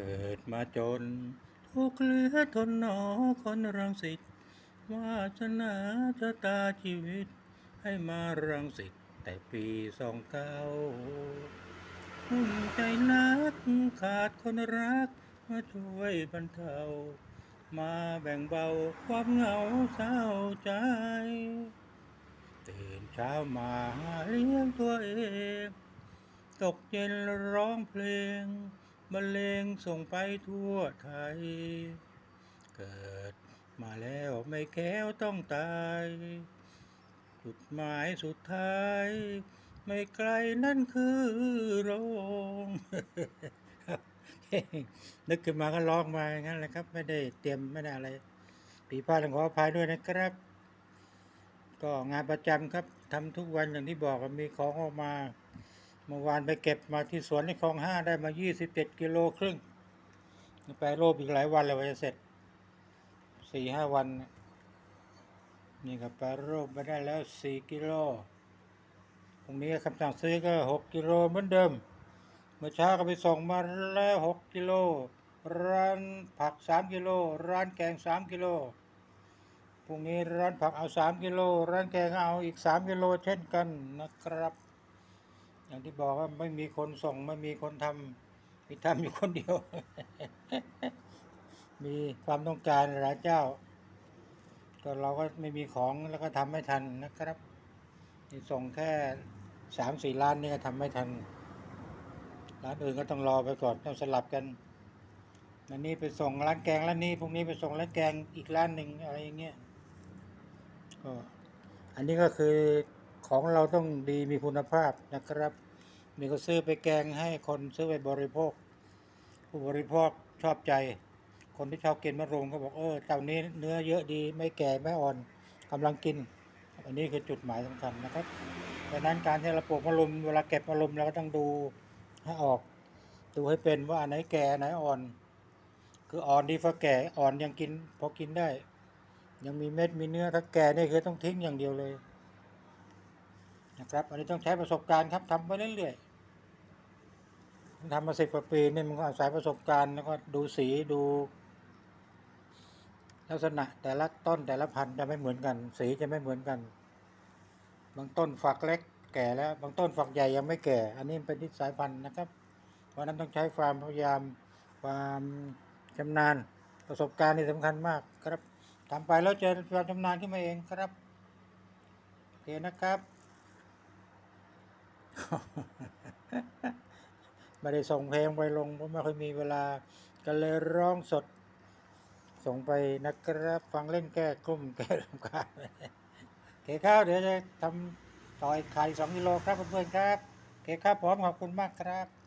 เกิดมาจน ทุกเหลือทนหนอคนรังสิตวาสนาชะตาชีวิต ให้มารังสิตแต่ปีสองเก้าหุ่นใจนักขาดคนรัก มาช่วยบรรเทา มาแบ่งเบาความเหงาเศร้าใจตื่นเช้ามาหาเลี้ยงตัวเอง ตกเย็นร้องเพลง บรรเลงส่งไปทั่วไทย เกิดมาแล้วไม่แก้วต้องตาย จุดหมายสุดท้าย ไม่ไกลนั่นคือโรงนึกขึ้นมาก็ร้องมาอย่างนั้นแหละครับ ไม่ได้เตรียมไม่ได้อะไรปีพลาดต้องขออภัยด้วยนะครับ ก็งานประจำครับทำทุกวันอย่างที่บอกมีของออกมา เมื่อวานไปเก็บมาที่สวนในคลองห้าได้มา27กิโลครึ่งไปโรบอีกหลายวันเลยว่าจะเสร็จสี่ห้าวัน นี่ก็ไปโรบมาได้แล้ว4กิโลพรุ่งนี้คำสั่งซื้อก็6กิโลเหมือนเดิม เมื่อเช้าก็ไปส่งมาแล้ว6กิโลร้านผัก3กิโลร้านแกง3กิโลพรุ่งนี้ร้านผักเอา3กิโลร้านแกงเอาอีก3กิโลเช่นกันนะครับ อย่างที่บอกว่าไม่มีคนส่งไม่มีคนทำมีทำอยู่คนเดียว มีความต้องการหลายเจ้า ก็เราก็ไม่มีของแล้วก็ทำไม่ทันนะครับส่งแค่สามสี่ล้านนี่ก็ทำไม่ทันร้านอื่นก็ต้องรอไปก่อนต้องสลับกันอันนี้ไปส่งร้านแกงร้านนี้พรุ่งนี้ไปส่งร้านแกงอีกร้านหนึ่งอะไรอย่างเงี้ยก็อันนี้ก็คือ ของเราต้องดีมีคุณภาพนะครับมีก็ซื้อไปแกงให้คนซื้อไปบริโภค ผู้บริโภคชอบใจ คนที่ชอบกินมะรุมก็บอกเออเจ้านี้เนื้อเยอะดีไม่แก่ไม่อ่อนกำลังกิน อันนี้คือจุดหมายสำคัญนะครับดังนั้นการที่เราปลูกมะรุมเวลาเก็บมะรุมเราก็ต้องดูให้ออก ดูให้เป็นว่าอันไหนแก่อันไหนอ่อน คืออ่อนดีฟ้าแก่อ่อนยังกินพอกินได้ ยังมีเม็ดมีเนื้อถ้าแก่นี่คือต้องทิ้งอย่างเดียวเลย นะครับ อันนี้ต้องใช้ประสบการณ์ครับทำไปเรื่อยๆทำมาสิบกว่าปีนี่มันก็อาศัยประสบการณ์แล้วก็ดูสีดู ลักษณะแต่ละต้นแต่ละพันธุ์จะไม่เหมือนกัน สีจะไม่เหมือนกัน บางต้นฝักเล็กแก่แล้ว บางต้นฝักใหญ่ยังไม่แก่ อันนี้เป็นที่สายพันธุ์นะครับ เพราะนั้นต้องใช้ความพยายามความชำนาญประสบการณ์นี่สำคัญมากครับทำไปแล้วจะความชำนาญขึ้นมาเองครับโอเคนะครับ ไม่ได้ส่งเพลงไปลงเพราะไม่ค่อยมีเวลาก็เลยร้องสด ส่งไปนะครับฟังเล่นแก้กลุ้มแก้ลำคาญเคข้าวเดี๋ยวจะทำต่ออีกขายสองกิโลครับเพื่อนๆครับเคข้าวพร้อมขอบคุณมากครับ